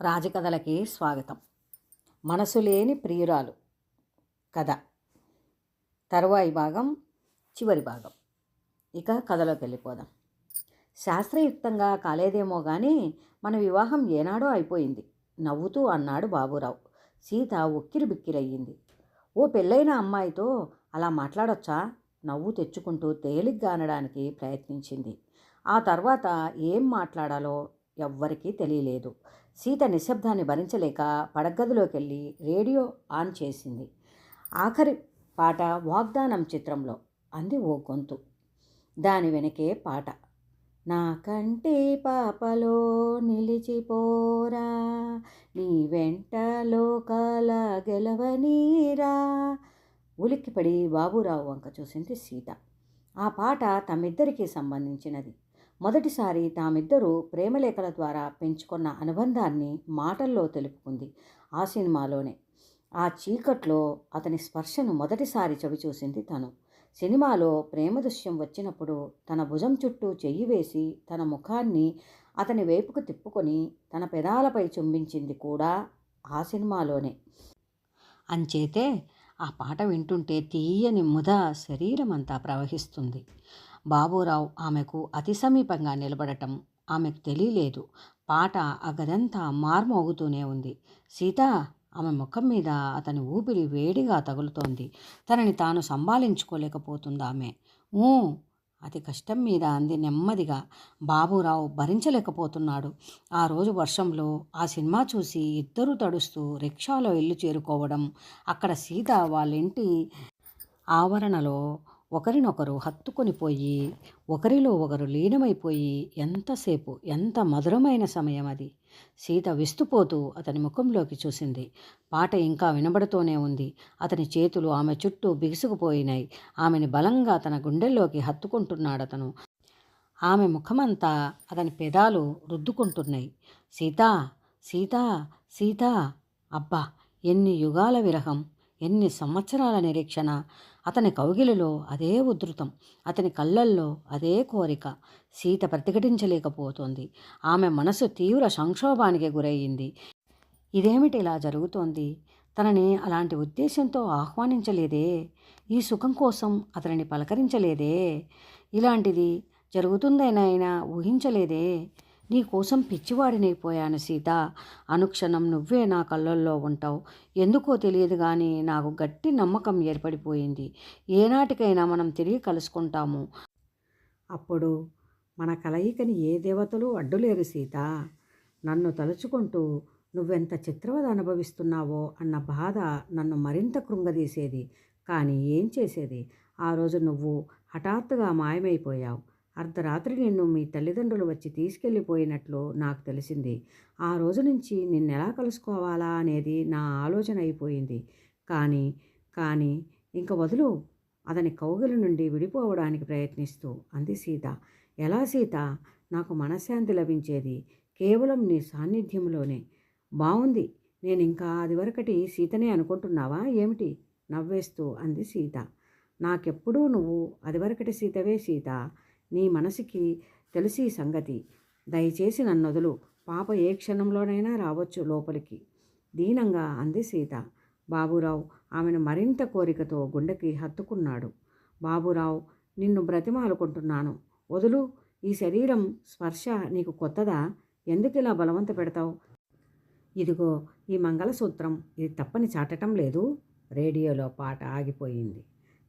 రాజకథలకి స్వాగతం. మనసు లేని ప్రియురాలు కథ. తరువాయి భాగం చివరి భాగం. ఇక కథలోకి వెళ్ళిపోదాం. శాస్త్రయుక్తంగా కాలేదేమో కానీ మన వివాహం ఏనాడో అయిపోయింది. నవ్వుతూ అన్నాడు బాబురావు. సీత ఉక్కిరి బిక్కిరయ్యింది ఓ పెళ్ళైన అమ్మాయితో అలా మాట్లాడొచ్చా? నవ్వు తెచ్చుకుంటూ తేలిగ్గా అనడానికి ప్రయత్నించింది. ఆ తర్వాత ఏం మాట్లాడాలో ఎవ్వరికీ తెలియలేదు. సీత నిశ్శబ్దాన్ని భరించలేక పడగదిలోకి వెళ్ళి రేడియో ఆన్ చేసింది. ఆఖరి పాట వాగ్దానం చిత్రంలో అంది ఓ గొంతు. దాని వెనకే పాట. నా కంటి పాపలో నిలిచిపోరా నీ వెంట లోకాల గెలవనీరా ఉలిక్కిపడి బాబురావు వంక చూసింది సీత. ఆ పాట తమిద్దరికీ సంబంధించినది. మొదటిసారి తామిద్దరూ ప్రేమలేఖల ద్వారా పెంచుకున్న అనుబంధాన్ని మాటల్లో తెలుపుకుంది ఆ సినిమాలోనే. ఆ చీకట్లో అతని స్పర్శను మొదటిసారి చవిచూసింది తను. సినిమాలో ప్రేమ దృశ్యం వచ్చినప్పుడు తన భుజం చుట్టూ చెయ్యి వేసి తన ముఖాన్ని అతని వైపుకు తిప్పుకొని తన పెదాలపై చుంబించింది కూడా ఆ సినిమాలోనే. అంచేతే ఆ పాట వింటుంటే తీయని ముద శరీరమంతా ప్రవహిస్తుంది. బాబురావు ఆమెకు అతి సమీపంగా నిలబడటం ఆమెకు తెలియలేదు. పాట ఆ గదంతా మార్మోగుతూనే ఉంది. సీత ఆమె ముఖం మీద అతని ఊపిరి వేడిగా తగులుతోంది. తనని తాను సంభాళించుకోలేకపోతుందామె ఊ అతి కష్టం మీద అంది నెమ్మదిగా. బాబురావు భరించలేకపోతున్నాడు. ఆ రోజు వర్షంలో ఆ సినిమా చూసి ఇద్దరూ తడుస్తూ రిక్షాలో ఇల్లు చేరుకోవడం అక్కడ సీత వాళ్ళ ఇంటి ఆవరణలో ఒకరినొకరు హత్తుకొనిపోయి ఒకరిలో ఒకరు లీనమైపోయి ఎంతసేపు ఎంత మధురమైన సమయం అది. సీత విస్తుపోతూ అతని ముఖంలోకి చూసింది. పాట ఇంకా వినబడుతూనే ఉంది. అతని చేతులు ఆమె చుట్టూ బిగుసుకుపోయినాయి. ఆమెని బలంగా తన గుండెల్లోకి హత్తుకుంటున్నాడతను. ఆమె ముఖమంతా అతని పెదాలు రుద్దుకుంటున్నాయి. సీతా సీతా సీతా అబ్బా ఎన్ని యుగాల విరహం. ఎన్ని సంవత్సరాల నిరీక్షణ? అతని కౌగిలిలో అదే ఉధృతం. అతని కళ్ళల్లో అదే కోరిక. సీత ప్రతిఘటించలేకపోతోంది. ఆమె మనసు తీవ్ర సంక్షోభానికి గురయ్యింది ఇదేమిటి ఇలా జరుగుతోంది? తనని అలాంటి ఉద్దేశంతో ఆహ్వానించలేదే? ఈ సుఖం కోసం అతనిని పలకరించలేదే? ఇలాంటిది జరుగుతుందనైనా ఊహించలేదే? నీకోసం పిచ్చివాడినైపోయాను సీత. అనుక్షణం నువ్వే నా కళ్ళల్లో ఉంటావు. ఎందుకో తెలియదు కానీ నాకు గట్టి నమ్మకం ఏర్పడిపోయింది. ఏనాటికైనా మనం తిరిగి కలుసుకుంటాము. అప్పుడు మన కలయికని ఏ దేవతలు అడ్డులేరు సీత. నన్ను తలుచుకుంటూ నువ్వెంత చిత్రవద అనుభవిస్తున్నావో అన్న బాధ నన్ను మరింత కృంగదీసేది. కానీ ఏం చేసేది? ఆ రోజు నువ్వు హఠాత్తుగా మాయమైపోయావు. అర్ధరాత్రి నిన్ను మీ తల్లిదండ్రులు వచ్చి తీసుకెళ్ళిపోయినట్లు నాకు తెలిసింది. ఆ రోజు నుంచి నిన్నెలా కలుసుకోవాలా అనేది నా ఆలోచన అయిపోయింది. కానీ కానీ ఇంక వదులు. అతని కౌగిల నుండి విడిపోవడానికి ప్రయత్నిస్తూ అంది సీత. ఎలా సీత? నాకు మనశ్శాంతి లభించేది కేవలం నీ సాన్నిధ్యంలోనే. బాగుంది నేను ఇంకా అదివరకటి సీతనే అనుకుంటున్నావా? ఏమిటి? నవ్వేస్తూ అంది సీత. నాకెప్పుడూ నువ్వు అదివరకటి సీతవే సీత. నీ మనసుకి తెలిసి సంగతి. దయచేసి నన్నొదులు. పాప ఏ క్షణంలోనైనా రావచ్చు లోపలికి. దీనంగా అంది సీత. బాబురావు ఆమెను మరింత కోరికతో గుండెకి హత్తుకున్నాడు. బాబురావు నిన్ను బ్రతిమాలుకుంటున్నాను. వదులు ఈ శరీరం స్పర్శ నీకు కొత్తదా? ఎందుకు ఇలా బలవంత పెడతావు? ఇదిగో ఈ మంగళసూత్రం. ఇది తప్పని చాటటం లేదు. రేడియోలో పాట ఆగిపోయింది.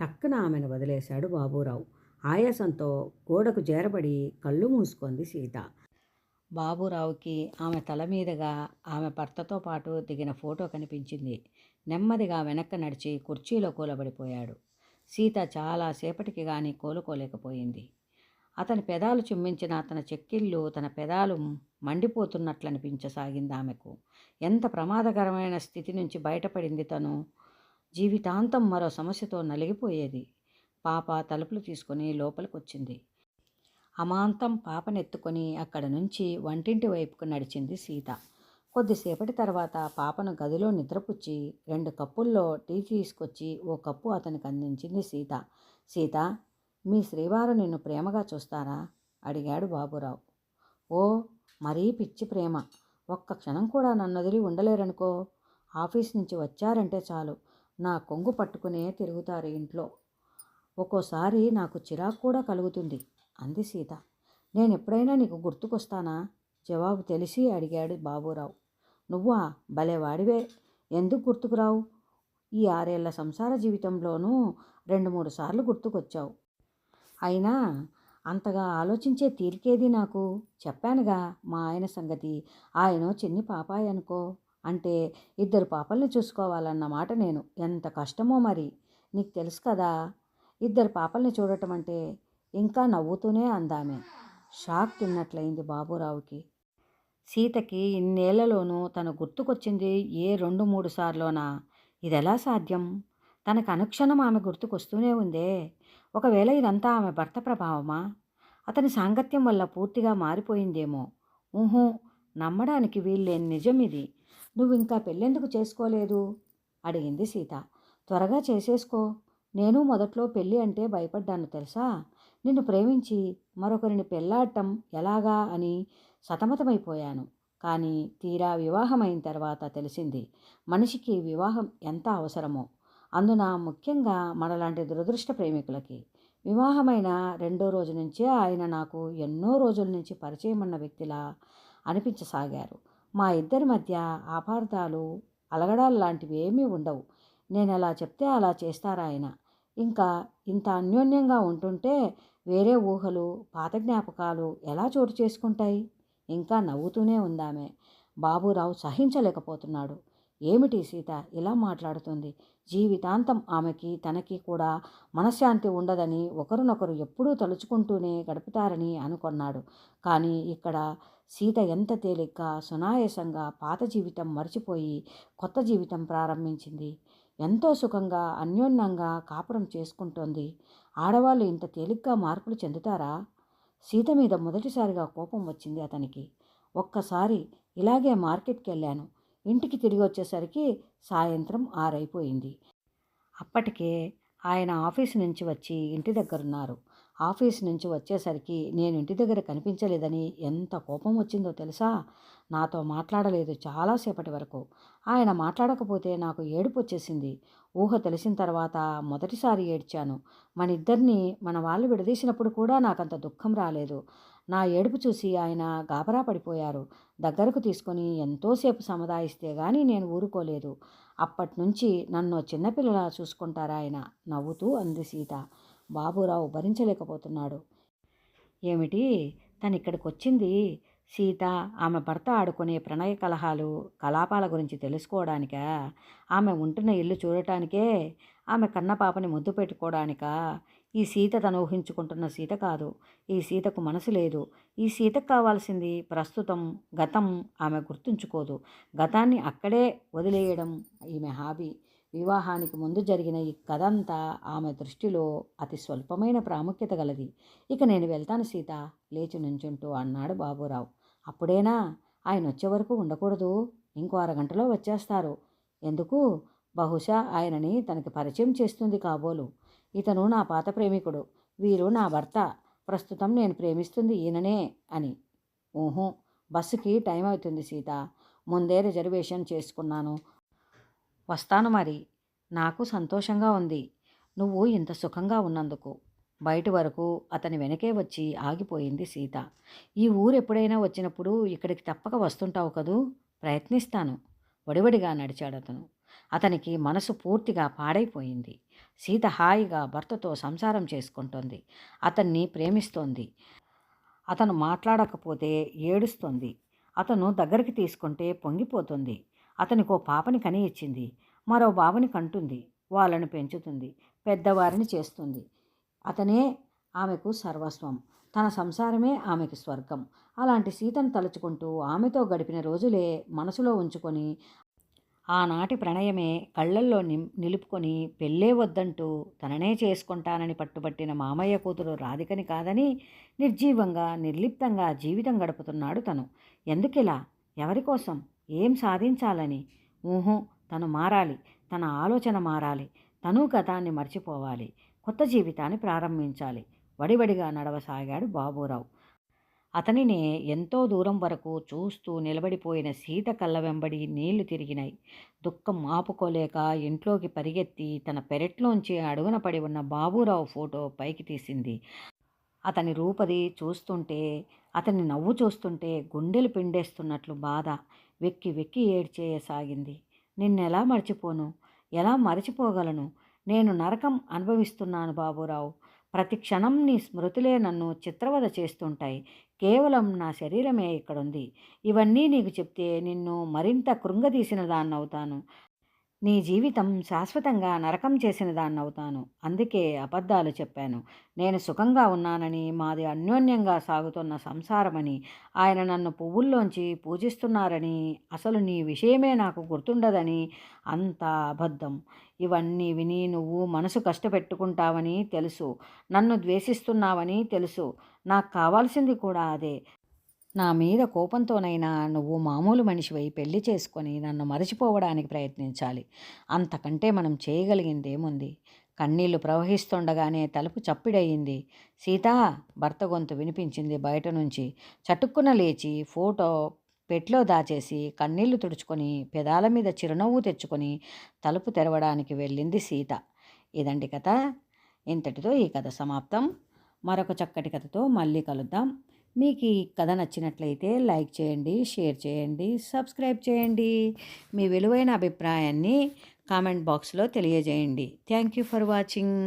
టక్కున ఆమెను వదిలేశాడు బాబురావు. ఆయాసంతో గోడకు చేరబడి కళ్ళు మూసుకుంది సీత. బాబురావుకి ఆమె తల మీదుగా ఆమె భర్తతో పాటు దిగిన ఫోటో కనిపించింది. నెమ్మదిగా వెనక్కి నడిచి కుర్చీలో కూలబడిపోయాడు. సీత చాలాసేపటికి కానీ కోలుకోలేకపోయింది. అతని పెదాలు చుమ్మించిన తన చెక్కిళ్ళు తన పెదాలు మండిపోతున్నట్లనిపించసాగింది ఆమెకు. ఎంత ప్రమాదకరమైన స్థితి నుంచి బయటపడింది తను. జీవితాంతం మరో సమస్యతో నలిగిపోయేది. పాప తలుపులు తీసుకొని లోపలికొచ్చింది. అమాంతం పాపనెత్తుకొని అక్కడ నుంచి వంటింటి వైపుకు నడిచింది సీత. కొద్దిసేపటి తర్వాత పాపను గదిలో నిద్రపుచ్చి రెండు కప్పుల్లో టీ తీసుకొచ్చి ఓ కప్పు అతనికి అందించింది సీత. సీత మీ శ్రీవారు నిన్ను ప్రేమగా చూస్తారా? అడిగాడు బాబురావు. ఓ మరీ పిచ్చి ప్రేమ. ఒక్క క్షణం కూడా నన్ను వదిలి ఉండలేరనుకో. ఆఫీస్ నుంచి వచ్చారంటే చాలు. నా కొంగు పట్టుకునే తిరుగుతారు ఇంట్లో. ఒక్కోసారి నాకు చిరాకు కూడా కలుగుతుంది. అంది సీత. నేను ఎప్పుడైనా నీకు గుర్తుకొస్తానా? జవాబు తెలిసి అడిగాడు బాబురావు. నువ్వా? భలే వాడివే. ఎందుకు గుర్తుకురావు? ఈ ఆరేళ్ళ సంసార జీవితంలోనూ రెండు మూడు సార్లు గుర్తుకొచ్చావు. అయినా అంతగా ఆలోచించే తీరికేది నాకు? చెప్పానుగా మా ఆయన సంగతి. ఆయన చిన్ని పాపాయి అనుకో. అంటే ఇద్దరు పాపల్ని చూసుకోవాలన్న మాట నేను. ఎంత కష్టమో మరి. నీకు తెలుసు కదా ఇద్దరు పాపల్ని చూడటం అంటే ఇంకా నవ్వుతూనే అందామే. షాక్ తిన్నట్లయింది బాబురావుకి. సీతకి ఇన్నేళ్ళలోనూ తను గుర్తుకొచ్చింది ఏ రెండు మూడు సార్లోనా? ఇదెలా సాధ్యం? తనకు అనుక్షణం ఆమె గుర్తుకొస్తూనే ఉందే. ఒకవేళ ఇదంతా ఆమె భర్త ప్రభావమా? అతని సాంగత్యం వల్ల పూర్తిగా మారిపోయిందేమో. ఊహూ నమ్మడానికి వీల్లేని నిజం ఇది. నువ్వు ఇంకా పెళ్ళెందుకు చేసుకోలేదు? అడిగింది సీత. త్వరగా చేసేసుకో. నేను మొదట్లో పెళ్ళి అంటే భయపడ్డాను తెలుసా? నిన్ను ప్రేమించి మరొకరిని పెళ్ళాడటం ఎలాగా? అని సతమతమైపోయాను. కానీ తీరా వివాహమైన తర్వాత తెలిసింది మనిషికి వివాహం ఎంత అవసరమో. అందున ముఖ్యంగా మనలాంటి దురదృష్ట ప్రేమికులకి. వివాహమైన రెండో రోజు నుంచే ఆయన నాకు ఎన్నో రోజుల నుంచి పరిచయం ఉన్న వ్యక్తిలా అనిపించసాగారు. మా ఇద్దరి మధ్య అపార్థాలు అలగడాలు లాంటివి ఏమీ ఉండవు. నేను ఎలా చెప్తే అలా చేస్తారా ఆయన. ఇంకా ఇంత అన్యోన్యంగా ఉంటుంటే వేరే ఊహలు పాత జ్ఞాపకాలు ఎలా చోటు చేసుకుంటాయి? ఇంకా నవ్వుతూనే ఉందామె. బాబురావు సహించలేకపోతున్నాడు. ఏమిటి సీత? ఇలా మాట్లాడుతుంది. జీవితాంతం ఆమెకి తనకి కూడా మనశ్శాంతి ఉండదని ఒకరినొకరు ఎప్పుడూ తలుచుకుంటూనే గడుపుతారని అనుకున్నాడు. కానీ ఇక్కడ సీత ఎంత తేలిగ్గా సునాయాసంగా పాత జీవితం మర్చిపోయి కొత్త జీవితం ప్రారంభించింది. ఎంతో సుఖంగా అన్యోన్యంగా కాపురం చేసుకుంటోంది. ఆడవాళ్ళు ఇంత తేలిగ్గా మార్పులు చెందుతారా? సీత మీద మొదటిసారిగా కోపం వచ్చింది అతనికి. ఒక్కసారి ఇలాగే మార్కెట్కి వెళ్ళాను ఇంటికి తిరిగి వచ్చేసరికి సాయంత్రం ఆరైపోయింది. అప్పటికే ఆయన ఆఫీస్ నుంచి వచ్చి ఇంటి దగ్గరున్నారు. ఆఫీస్ నుంచి వచ్చేసరికి నేను ఇంటి దగ్గర కనిపించలేదని ఎంత కోపం వచ్చిందో తెలుసా? నాతో మాట్లాడలేదు చాలాసేపటి వరకు. ఆయన మాట్లాడకపోతే నాకు ఏడుపు వచ్చేసింది. ఊహ తెలిసిన తర్వాత మొదటిసారి ఏడ్చాను. మన ఇద్దరిని మన వాళ్ళు విడదీసినప్పుడు కూడా నాకంత దుఃఖం రాలేదు. నా ఏడుపు చూసి ఆయన గాబరా పడిపోయారు. దగ్గరకు తీసుకొని ఎంతోసేపు సముదాయిస్తే గానీ నేను ఊరుకోలేదు. అప్పటి నుంచి నన్ను చిన్నపిల్లలా చూసుకుంటారా ఆయన? నవ్వుతూ అంది సీత. బాబురావు భరించలేకపోతున్నాడు ఏమిటి? తను ఇక్కడికి వచ్చింది సీత ఆమె భర్త ఆడుకునే ప్రణయ కలహాలు కలాపాల గురించి తెలుసుకోవడానికా? ఆమె ఉంటున్న ఇల్లు చూడటానికే ఆమె కన్న పాపని ముద్దు పెట్టుకోవడానికా ఈ సీత తను ఊహించుకుంటున్న సీత కాదు. ఈ సీతకు మనసు లేదు. ఈ సీతకు కావాల్సింది ప్రస్తుతం గతం ఆమె గుర్తుంచుకోదు. గతాన్ని అక్కడే వదిలేయడం ఈమె హాబీ. వివాహానికి ముందు జరిగిన ఈ కథ అంతా ఆమె దృష్టిలో అతి స్వల్పమైన ప్రాముఖ్యత గలది. ఇక నేను వెళ్తాను సీత. లేచి నుంచుంటూ అన్నాడు బాబురావు. అప్పుడేనా? ఆయన వచ్చే వరకు ఉండకూడదు. ఇంకో అరగంటలో వచ్చేస్తారు. ఎందుకు? బహుశా ఆయనని తనకి పరిచయం చేస్తుంది కాబోలు. ఇతను నా పాత ప్రేమికుడు. వీరు నా భర్త. ప్రస్తుతం నేను ప్రేమిస్తుంది ఈయననే అని. ఊహు. బస్సుకి టైం అవుతుంది సీత. ముందే రిజర్వేషన్ చేసుకున్నాను. వస్తాను మరి. నాకు సంతోషంగా ఉంది. నువ్వు ఇంత సుఖంగా ఉన్నందుకు. బయట వరకు అతని వెనకే వచ్చి ఆగిపోయింది సీత. ఈ ఊరు ఎప్పుడైనా వచ్చినప్పుడు ఇక్కడికి తప్పక వస్తుంటావు కదూ? ప్రయత్నిస్తాను. వడివడిగా నడిచాడు అతను. అతనికి మనసు పూర్తిగా పాడైపోయింది. సీత హాయిగా భర్తతో సంసారం చేసుకుంటోంది. అతన్ని ప్రేమిస్తోంది. అతను మాట్లాడకపోతే ఏడుస్తోంది. అతను దగ్గరికి తీసుకుంటే పొంగిపోతుంది. అతనికి ఓ పాపని కని ఇచ్చింది మరో బాబుని కంటుంది. వాళ్ళను పెంచుతుంది. పెద్దవారిని చేస్తుంది. అతనే ఆమెకు సర్వస్వం. తన సంసారమే ఆమెకు స్వర్గం. అలాంటి సీతను తలుచుకుంటూ ఆమెతో గడిపిన రోజులే మనసులో ఉంచుకొని ఆనాటి ప్రణయమే కళ్ళల్లో నిం నిలుపుకొని పెళ్ళే వద్దంటూ తననే చేసుకుంటానని పట్టుబట్టిన మామయ్య కూతురు రాధికని కాదని నిర్జీవంగా నిర్లిప్తంగా జీవితం గడుపుతున్నాడు తను. ఎందుకిలా? ఎవరి కోసం? ఏం సాధించాలని? ఊహం తను మారాలి. తన ఆలోచన మారాలి. తను గతాన్ని మర్చిపోవాలి. కొత్త జీవితాన్ని ప్రారంభించాలి. వడివడిగా నడవసాగాడు బాబురావు. అతనినే ఎంతో దూరం వరకు చూస్తూ నిలబడిపోయిన సీత కళ్ళ వెంబడి నీళ్ళు తిరిగినాయి. దుఃఖం ఆపుకోలేక ఇంట్లోకి పరిగెత్తి తన పెరట్లోంచి అడుగున పడి ఉన్న బాబురావు ఫోటో పైకి తీసింది. అతని రూపది చూస్తుంటే అతని నవ్వు చూస్తుంటే గుండెలు పిండేస్తున్నట్లు బాధ వెక్కి వెక్కి ఏడ్చేయసాగింది. నిన్నెలా మర్చిపోను? ఎలా మరచిపోగలను? నేను నరకం అనుభవిస్తున్నాను బాబురావు. ప్రతి క్షణం నీ స్మృతులే నన్ను చిత్రవద చేస్తుంటాయి. కేవలం నా శరీరమే ఇక్కడుంది. ఇవన్నీ నీకు చెప్తే నిన్ను మరింత కృంగదీసిన దాన్నవుతాను. నీ జీవితం శాశ్వతంగా నరకం చేసిన దాన్నవుతాను. అందుకే అబద్ధాలు చెప్పాను. నేను సుఖంగా ఉన్నానని మాది అన్యోన్యంగా సాగుతున్న సంసారమని ఆయన నన్ను పువ్వుల్లోంచి పూజిస్తున్నారని అసలు నీ విషయమే నాకు గుర్తుండదని అంతా అబద్ధం. ఇవన్నీ విని నువ్వు మనసు కష్టపెట్టుకుంటావని తెలుసు. నన్ను ద్వేషిస్తున్నావని తెలుసు. నాకు కావాల్సింది కూడా అదే. నా మీద కోపంతోనైనా నువ్వు మామూలు మనిషివై పెళ్ళి చేసుకొని నన్ను మరచిపోవడానికి ప్రయత్నించాలి. అంతకంటే మనం చేయగలిగిందేముంది? కన్నీళ్ళు ప్రవహిస్తుండగానే తలుపు చప్పిడయింది. సీతా భర్త గొంతు వినిపించింది బయట నుంచి. చటుక్కున లేచి ఫోటో పెట్లో దాచేసి కన్నీళ్ళు తుడుచుకొని పెదాల మీద చిరునవ్వు తెచ్చుకొని తలుపు తెరవడానికి వెళ్ళింది సీత. ఇదండి కథ. ఇంతటితో ఈ కథ సమాప్తం. మరొక చక్కటి కథతో మళ్ళీ కలుద్దాం. మీకు ఈ కథ నచ్చినట్లయితే లైక్ చేయండి షేర్ చేయండి సబ్స్క్రైబ్ చేయండి. మీ విలువైన అభిప్రాయాన్ని కామెంట్ బాక్స్లో తెలియజేయండి. Thank you for watching.